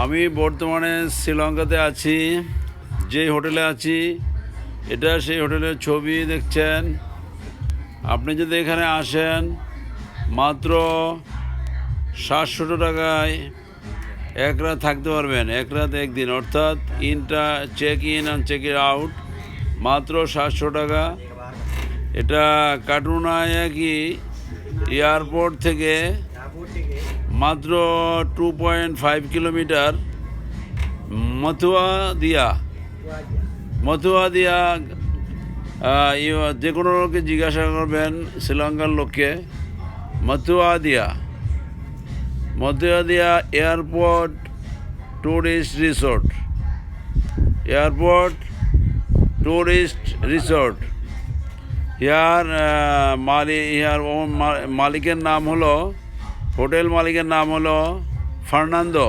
আমি বর্তমানে শ্রীলঙ্কাতে আছি যে হোটেলে আছি, এটা সেই হোটেলের ছবি দেখছেন। আপনি যদি এখানে আসেন, মাত্র সাতশো টাকায় এক রাত থাকতে পারবেন, এক রাত একদিন। অর্থাৎ ইনটা check in and check in out মাত্র সাতশো টাকা। এটা কাটুনায় কি এয়ারপোর্ট থেকে মাত্র টু পয়েন্ট ফাইভ কিলোমিটার মথুয়া দিয়া মথুয়া দিয়া যে কোনো লোককে জিজ্ঞাসা করবেন শ্রীলঙ্কার লোককে মথুয়া দিয়া মথুয়া দিয়া airport tourist resort airport tourist resort. ইহার আহ, মালি ইহার মা- মালিকের নাম হলো হোটেল মালিকের নাম হলো ফার্নান্দো।